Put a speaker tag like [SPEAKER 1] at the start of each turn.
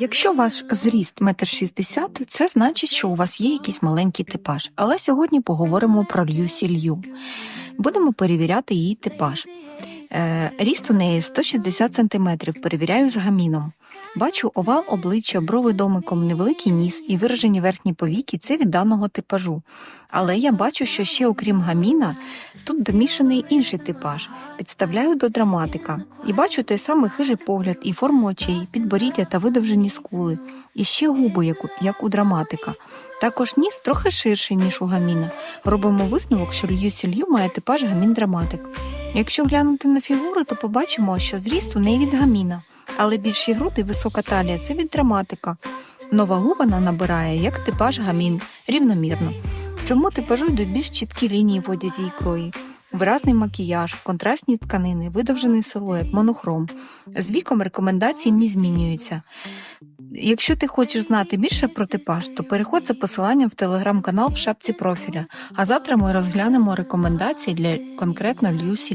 [SPEAKER 1] Якщо ваш зріст 1,60 м, це значить, що у вас є якийсь маленький типаж. Але сьогодні поговоримо про Люсі Лью. Будемо перевіряти її типаж. Е, ріст у неї 160 см, перевіряю з гаміном. Бачу овал обличчя, брови домиком, невеликий ніс і виражені верхні повіки це від даного типажу. Але я бачу, що ще окрім гаміна, тут домішаний інший типаж. Підставляю до драматика і бачу той самий хижий погляд, і форму очей, підборіддя та видовжені скули, і ще губи, як у, як у драматика. Також ніс трохи ширший, ніж у гаміна. Робимо висновок, що Лью має типаж гамін-драматик. Якщо глянути на фігуру, то побачимо, що зріст у неї від гаміна, але більші груди і висока талія це від драматика. Нова вона набирає як типаж гамін, рівномірно. Цьому типажу йдуть більш чіткі лінії в одязі і крої, виразний макіяж, контрастні тканини, видовжений силует, монохром. З віком рекомендації не змінюються. Якщо ти хочеш знати більше про типаж, то переходь за посиланням в телеграм-канал в шапці профіля. А завтра ми розглянемо рекомендації для конкретно Люсі